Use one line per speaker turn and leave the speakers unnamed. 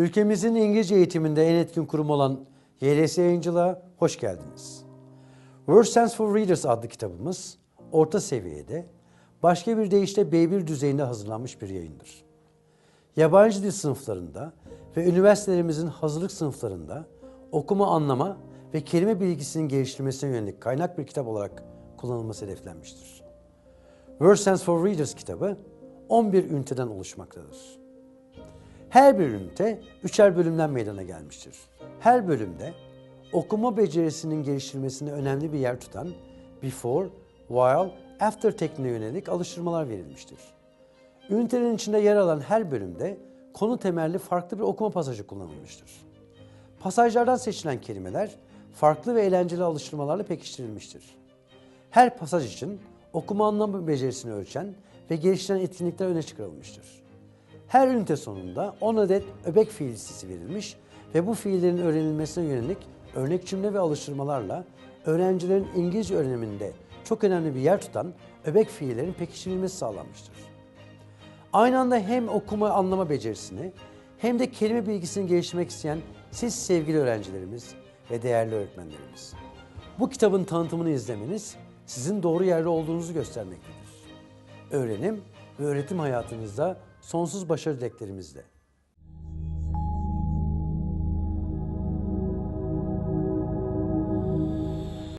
Ülkemizin İngilizce eğitiminde en etkin kurum olan YLS Yayıncılığa hoş geldiniz. Word Sense for Readers adlı kitabımız orta seviyede, başka bir deyişle B1 düzeyinde hazırlanmış bir yayındır. Yabancı dil sınıflarında ve üniversitelerimizin hazırlık sınıflarında okuma, anlama ve kelime bilgisinin geliştirilmesine yönelik kaynak bir kitap olarak kullanılması hedeflenmiştir. Word Sense for Readers kitabı 11 üniteden oluşmaktadır. Her bir ünite üçer bölümden meydana gelmiştir. Her bölümde okuma becerisinin geliştirilmesine önemli bir yer tutan before, while, after tekniğine yönelik alıştırmalar verilmiştir. Ünitelerin içinde yer alan her bölümde konu temelli farklı bir okuma pasajı kullanılmıştır. Pasajlardan seçilen kelimeler farklı ve eğlenceli alıştırmalarla pekiştirilmiştir. Her pasaj için okuma anlamı becerisini ölçen ve geliştiren etkinlikler öne çıkarılmıştır. Her ünite sonunda 10 adet öbek fiil listesi verilmiş ve bu fiillerin öğrenilmesine yönelik örnek cümle ve alıştırmalarla öğrencilerin İngilizce öğreniminde çok önemli bir yer tutan öbek fiillerin pekiştirilmesi sağlanmıştır. Aynı anda hem okuma anlama becerisini hem de kelime bilgisini geliştirmek isteyen siz sevgili öğrencilerimiz ve değerli öğretmenlerimiz. Bu kitabın tanıtımını izlemeniz sizin doğru yerde olduğunuzu göstermektedir. Öğrenim ve öğretim hayatınızda sonsuz başarı dileklerimizle.